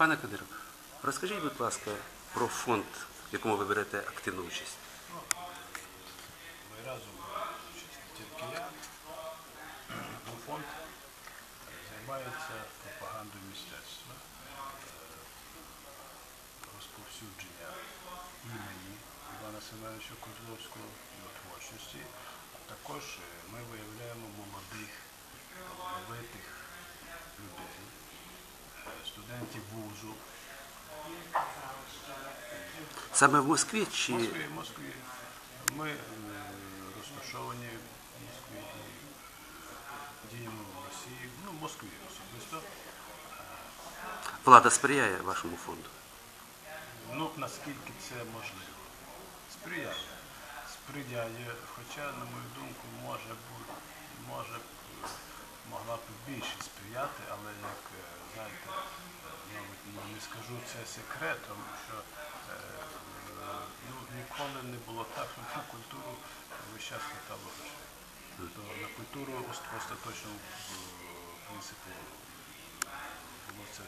Пане Кадиров, розкажіть, будь ласка, про фонд, в якому ви берете активну участь. Ми разом тільки я. Фонд займається пропагандою мистецтва, е, розповсюдження імені Івана Семеновича Козловського, його творчості. А також е, ми виявляємо молодих, студентів вузу, Саме в Москві чи В Москві, в Москві. Ми е, розташовані в Москві діємо в Росії, ну, в Москві особисто. влада сприяє вашому фонду? Ну, наскільки це можливо. Сприяє. Сприяє, хоча, на мою думку, може бути, може б, могла б більше сприяти, але як, е, знаєте, мабуть, не скажу це секретом, що е, ну, ніколи не було так, що на культуру весь час хватало грошей. То на культуру ост- остаточно в принципі було це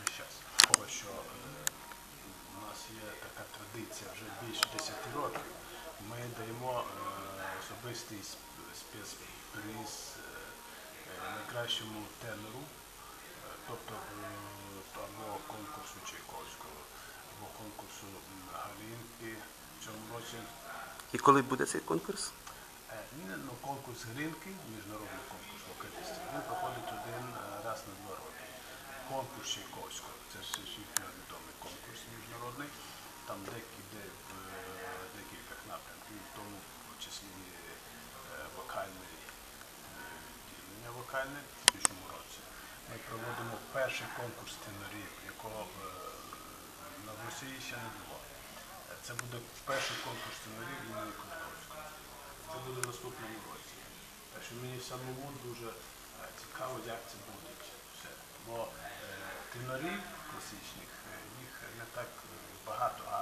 весь час. Того, що е, у нас є така традиція вже більше 10 років. Ми даємо особистий спецприз найкращому тенору, е, тобто е, або конкурсу Чайковського, або конкурсу Галінки в цьому році. І коли буде цей конкурс? Е, ну, конкурс Гринки, міжнародний конкурс вокалістів, він проходить один е, раз на два роки. Конкурс Чайковського, це всесвітньо відомий конкурс міжнародний, там декілька, в е, декілька напрямків, в тому числі е, вокальне е, відділення в цьому році. Ми проводимо перший конкурс тенорів, якого е, на Росії ще не було. Це буде перший конкурс тенорів імені Кутковського. Це буде в наступному році. Так що мені самому дуже е, цікаво, як це буде. Бо е, тенорів класичних, їх не так багато, а